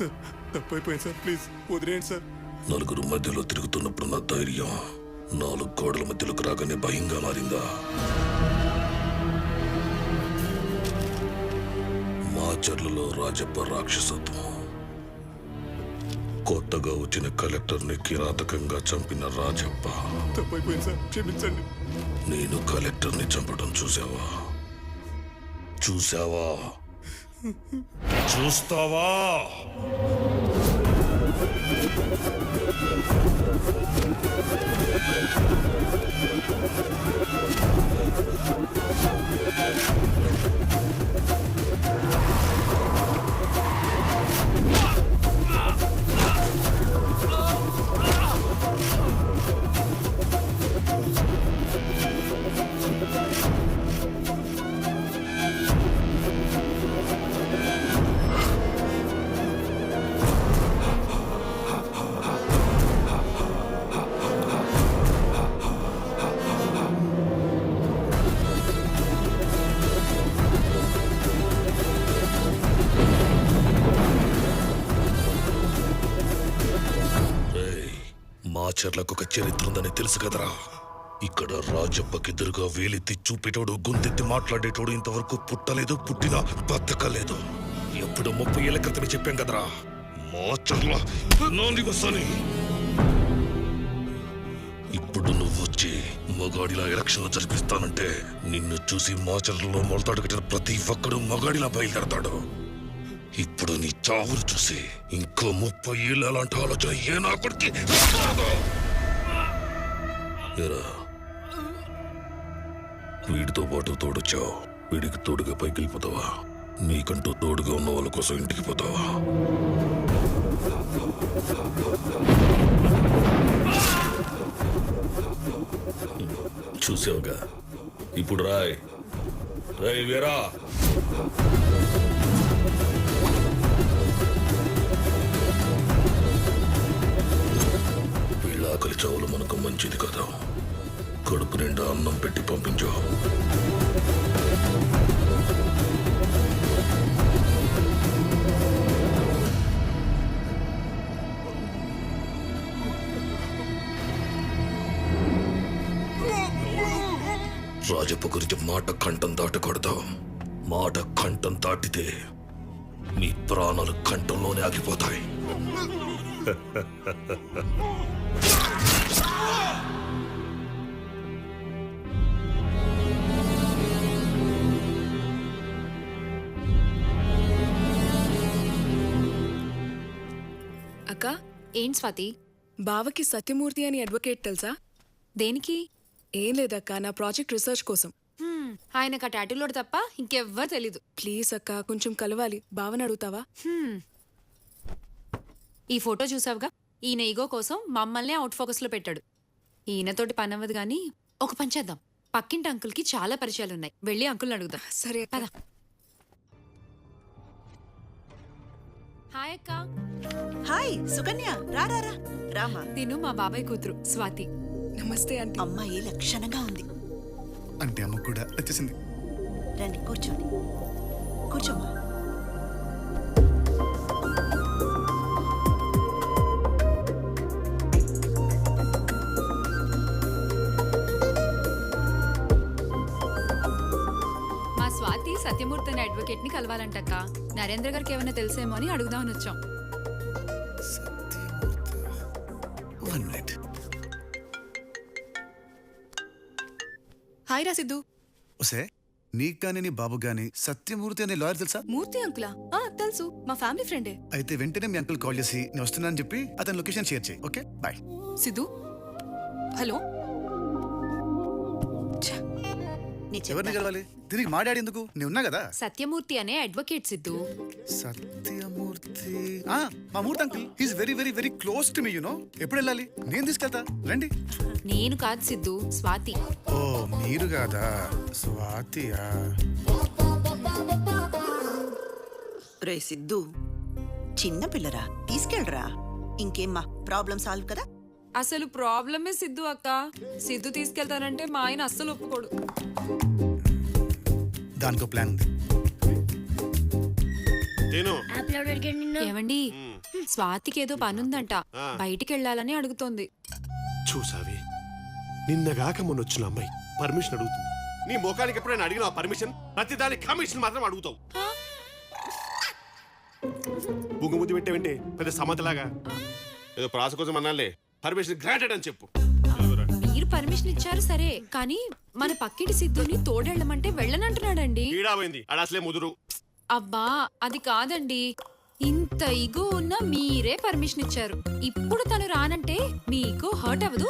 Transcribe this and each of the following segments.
Sir తప్పైపోయింది sir please వదిలేయండి sir. నలుగురు మధ్యలో తిరుగుతున్నప్పుడు నా ధైర్యం నాలుగు గోడల మధ్యలోకి రాగానే భయంగా మారిందా? మాచర్లలో రాజప్ప రాక్షసత్వం. కొత్తగా వచ్చిన కలెక్టర్ని కిరాతకంగా చంపిన రాజప్ప. తప్పైపోయింది సార్ క్షమించండి. నేను కలెక్టర్ని చంపడం చూసావా చూసావా చూస్తావా మాచర్లకు ఒక చరిత్ర ఉందని తెలుసు కదరా. ఇక్కడ రాజప్పకెదురుగా వేలెత్తి చూపేటోడు గొంతెత్తి మాట్లాడేటోడు ఇంతవరకు పుట్టలేదు పుట్టినా బతకలేదు. ఎప్పుడు ముప్పై ఏళ్ళ క్రితమే చెప్పాం కదరా. మాచర్ల నా ఇప్పుడు నువ్వు వచ్చి మగాడిలా ఎలక్షన్లు జరిపిస్తానంటే నిన్ను చూసి మాచర్లలో మొలతాడు కట్టిన ప్రతి ఒక్కడు మగాడిలా బయలుదేరతాడు. ఇప్పుడు నీ చావును చూసి ఇంకో ముప్పై ఏళ్ళు అలాంటి ఆలోచన ఏ నా కొడుకి వీడితో పాటు తోడొచ్చావు. వీడికి తోడుగా పైకి వెళ్ళిపోతావా? నీకంటూ తోడుగా ఉన్న వాళ్ళ కోసం ఇంటికి పోతావా? చూసావుగా? ఇప్పుడు రాయ్. రాయ్ వీరా. చావులు మనకు మంచిది కదా. కడుపు నిండా అన్నం పెట్టి పంపించు రాజప్ప గురించి మాట కంఠం దాటకూడదు. మాట కంఠం దాటితే మీ ప్రాణాలు కంఠంలోనే ఆగిపోతాయి. అక్క ఏం స్వాతి? బావకి సత్యమూర్తి అని అడ్వకేట్ తెలుసా? దేనికి? ఏం లేదక్క నా ప్రాజెక్ట్ రీసెర్చ్ కోసం. ఆయనకు ఆ టాటూలోడు తప్ప ఇంకెవ్వరు తెలీదు. ప్లీజ్ అక్క కొంచెం కలవాలి. బావని అడుగుతావా. ఈ ఫోటో చూసావుగా? ఈయన ఈగో కోసం మమ్మల్ని అవుట్ ఫోకస్లో పెట్టాడు. ఈయనతోటి పని అవ్వదు గానీ ఒక పని చేద్దాం. పక్కింటి అంకుల్కి చాలా పరిచయాలు ఉన్నాయి వెళ్ళి అంకుల్ని అడుగుదాం. సరే అక్క. పద. హాయ్ అక్క. హాయ్ సుకన్య. రా రా రా. రామా తిను మా బాబాయ్ కూతురు స్వాతి. నమస్తే ఆంటీ. అమ్మాయి లక్షణంగా ఉంది? అంటే అమ్మ కూడా వచ్చేసింది. రండి కూర్చోండి. కూర్చోమ్మా. సత్యమూర్తి అనే అడ్వకేట్ని కలవాలంటక్క. నరేంద్ర గారికి ఏమైనా తెలుసేమో అని అడుగుదామని వచ్చాం. హాయ్ రా సిద్ధు. ఒసే నీకు కానీ నీ బాబు గాని సత్యమూర్తి అనే లాయర్ తెలుసా? మూర్తి అంకులా? ఆ తెలుసు. మా ఫ్యామిలీ ఫ్రెండే అయితే వెంటనే మీ అంకుల్ కాల్ చేసి నేను వస్తున్నానని చెప్పి అతని లొకేషన్ షేర్ చేయి ఓకే? బాయ్ సిద్ధు? హలో? నీ ఎవరిని చెప్తా కలవాలి తిరిగి మా డాడీ ఎందుకు? నేను ఉన్నా కదా? సత్యమూర్తి అనే అడ్వకేట్ సిద్ధు. సత్యమూర్తి. ఆ, మా Murthy uncle. He's very very very close to me no ఎప్పుడు వెళ్ళాలి? నేను తీసుకెళ్తా. రండి. నేను కాదు సిద్ధు స్వాతి. ఓ మీరు కాదా? స్వాతియా? రే సిద్ధు చిన్న పిల్లరా తీసుకెళ్ళరా. ఇంకేమ్మా ప్రాబ్లం సాల్వ్ కదా? అసలు ప్రాబ్లమే సిద్ధు అక్క. సిద్ధు తీసుకెళ్తానంటే మా ఆయన అస్సలు ఒప్పుకోడు. దానికో ప్లాన్ ఉంది. ఏమండి? స్వాతికి ఏదో పనుందంట. బయటికి వెళ్ళాలని అడుగుతోంది. చూసావి? నిన్నగాక మొన్న వచ్చిన అమ్మాయి పర్మిషన్ అడుగుతుంది. నీ ముఖానికి ఎప్పుడైనా అడిగిన పర్మిషన్? ప్రతి దానికి కమిషన్ మాత్రం అడుగుతావు. బుగ్గుముద్దు పెట్టేవంటే? పెద్ద సమతలాగా. ఏదో ప్రాస కోసం అన్నాలే పర్మిషన్ గ్రాంటెడ్ అని చెప్పు. మీరు పర్మిషన్ ఇచ్చారు సరే కానీ మన పక్కింటి సిద్ధుని తోడెళ్ళమంటే వెళ్ళనంటున్నాడండి. ఈడాపోయింది ఆడ అసలే ముదురు. అబ్బా అది కాదండి. ఇంత ఇగో ఉన్న మీరే పర్మిషన్ ఇచ్చారు. ఇప్పుడు తను రానంటే మీకు హర్ట్ అవ్వదు?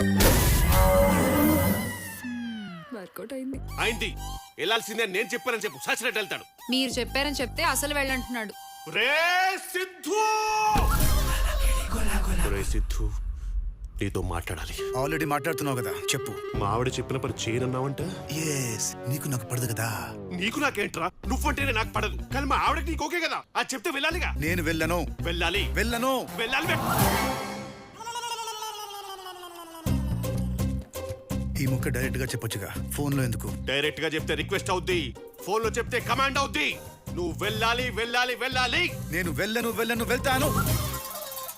వర్కౌట్ అయింది. అయింది. వెళ్ళాల్సిందే నేను చెప్పానని చెప్పు. సచ్చినట్టు వెళ్తాడు. మీరు చెప్పారని చెప్తే అసలు వెళ్ళంటున్నాడు రే సిద్ధు! రే సిద్ధు. నీతో మాట్లాడాలి. ఆల్రెడీ మాట్లాడుతున్నావు కదా చెప్పు. మా ఆవిడ చెప్పిన పని చేయనన్నావంట? ఎస్ నీకు నాకు పడదు కదా. నీకు నాకేంట్రా? నువ్వంటేనే నాకు పడదు. కానీ మా ఆవిడకి నీకు ఓకే కదా? అది చెప్తే వెళ్ళాలిగా? నేను వెళ్ళను. వెళ్ళాలి. వెళ్ళను. వెళ్ళాలి బే. ఈ ముక్క డైరెక్ట్గా చెప్పొచ్చుగా. ఫోన్లో ఎందుకు? డైరెక్ట్గా చెప్తే రిక్వెస్ట్ అవుద్ది. ఫోన్లో చెప్తే కమాండ్ అవుద్ది. నువ్వు వెళ్ళాలి వెళ్ళాలి వెళ్ళాలి. నేను వెళ్ళను వెళ్ళను వెళ్తాను.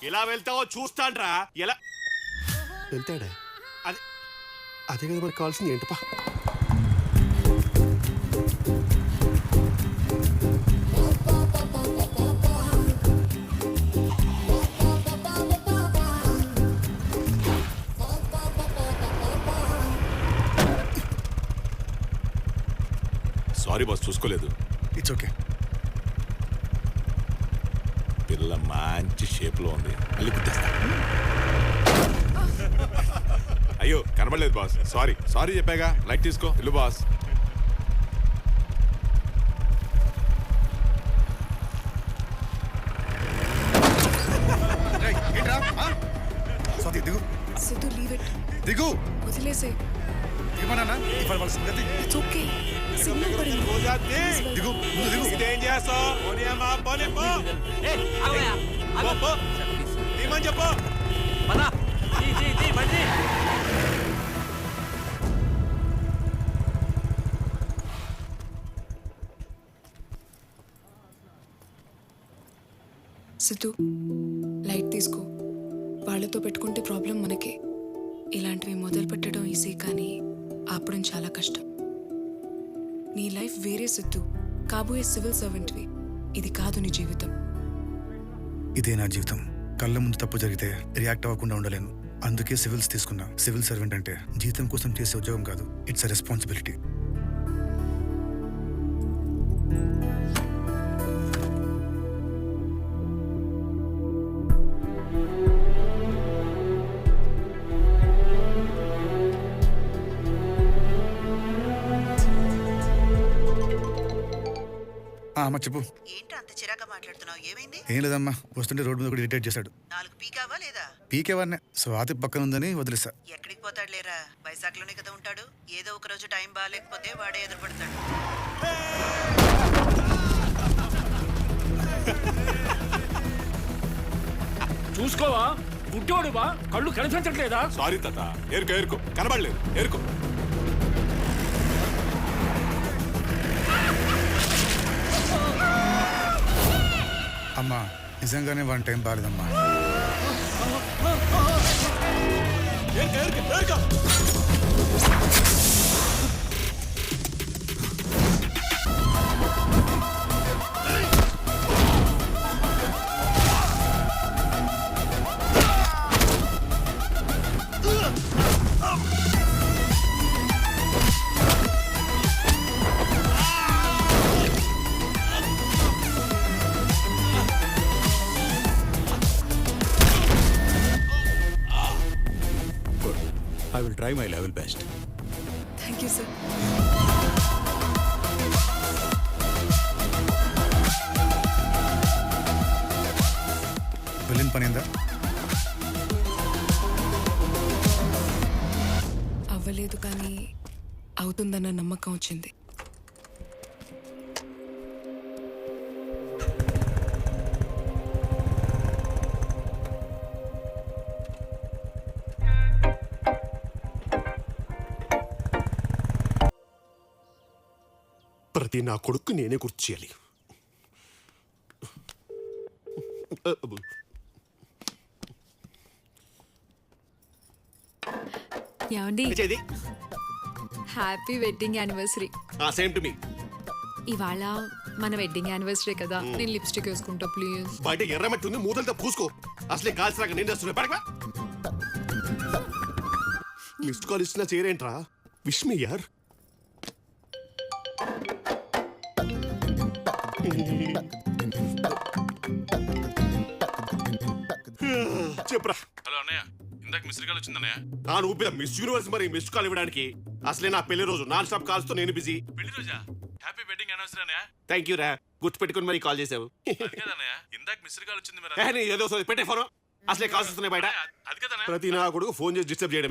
ఎలా వెళ్తావో చూస్తాండ్రా. ఎలా వెళ్తాడా? అదే అదే కదా మనకు కావాల్సింది. ఏంటపా సారీ బాస్ చూసుకోలేదు. ఇట్స్ ఓకే పిల్ల మంచి షేప్లో ఉంది. మళ్ళీ గుర్తేస్తా. అయ్యో కనబడలేదు బాస్. సారీ సారీ చెప్పాగా. లైట్ తీసుకో. ఇల్లు బాస్. దిగు. సిద్ధు లీవ్ ఇట్ దిగు. వదిలేసే. ఏమన్నా ఇవాళ వాళ్ళ సంగతి ఇట్స్ ఓకే సిగ్నల్ పడింది. దిగు. ముందు దిగు. ఇదేం చేస్తావు పోనీయమ్మా, పోనీ, పో. పో, పో. తీయమని చెప్పు. సిద్ధు లైట్ తీసుకో. వాళ్ళతో పెట్టుకుంటే ప్రాబ్లం మనకే. ఇలాంటివి మొదలు పెట్టడం ఈజీ కానీ ఆపడం చాలా కష్టం. నీ లైఫ్ వేరే సిద్ధు. కాబోయే సివిల్ సర్వెంట్వి. ఇది కాదు నీ జీవితం. ఇదే నా జీవితం. కళ్ళ ముందు తప్పు జరిగితే రియాక్ట్ అవ్వకుండా ఉండలేను. అందుకే సివిల్స్ తీసుకున్నా. సివిల్ సర్వెంట్ అంటే జీతం కోసం చేసే ఉద్యోగం కాదు. It's a responsibility. అమ్మ చెప్పు. ఏంటి అంత చిరాక మాట్లాడుతున్నావు? ఏమైంది? ఏం లేదమ్మా వస్తుంటే రోడ్డు మీద కూడా ఇరిటేట్ చేశాడు. నాలుగు పీకావా లేదా? పీకేవాడినే స్వాతి పక్కన ఉందని వదిలేసా. ఎక్కడికి పోతాడు లేరా? వైజాగ్లోనే కదా ఉంటాడు. ఏదో ఒక రోజు టైం బాగాలేకపోతే వాడే ఎదురుపడతాడు. చూసుకోవా? గుడ్డోడువా కళ్ళు కనిపించట్లేదా? సారీ తాత. ఏరుకో ఏరుకో. కనబడలేదు. ఏరుకో. అమ్మా నిజంగానే one time బాలేదమ్మా. Try my level best thank you sir వెళ్ళిన పనిందా అవ్వలేదు కానీ అవుతుందన్న నమ్మకం వచ్చింది. ప్రతి నా కొడుకు నేనే గుర్తు చేయాలి. ఏమండి? చేది happy wedding anniversary same to me ఇవాళ మన వెడ్డింగ్ యానివర్సరీ కదా. నేను లిప్స్టిక్ వేసుకుంటా ప్లీజ్ బయట ఎర్రమట్టి ఉంది మూతలతో పూసుకో. అసలే కాల్సినాక నేను పడక మిస్డ్ కాల్ ఇస్తున్నా చేయరేంట్రా విష్ మీ యార్ చెప్పరా. హలో అన్నయ్య ఇందాక మిస్టర్ కాల్ వచ్చిందన్నయ్య నా ఊపిన మిస్ యూనివర్స్ మరి మిస్ కాల్ ఇవ్వడానికి అసలే నా పెళ్ళి రోజు నాన్ స్టాప్ కాల్స్తో నేను బిజీ. పెళ్ళి రోజా? హ్యాపీ వెడ్డింగ్ యానివర్సరీ అన్నయ్య. థ్యాంక్ యూ రా. గుర్తు పెట్టుకుని మరి కాల్ చేసావు. ఇందాక మిస్టర్ కాల్ వచ్చింది మరి. ఏదో పెట్టే ఫోన్. అసలే కాల్స్ వస్తున్నాయి బయట. అది కదన్నయ్య. ప్రతి నా కొడుకు ఫోన్ చేసి డిస్టర్బ్ చేయడమే.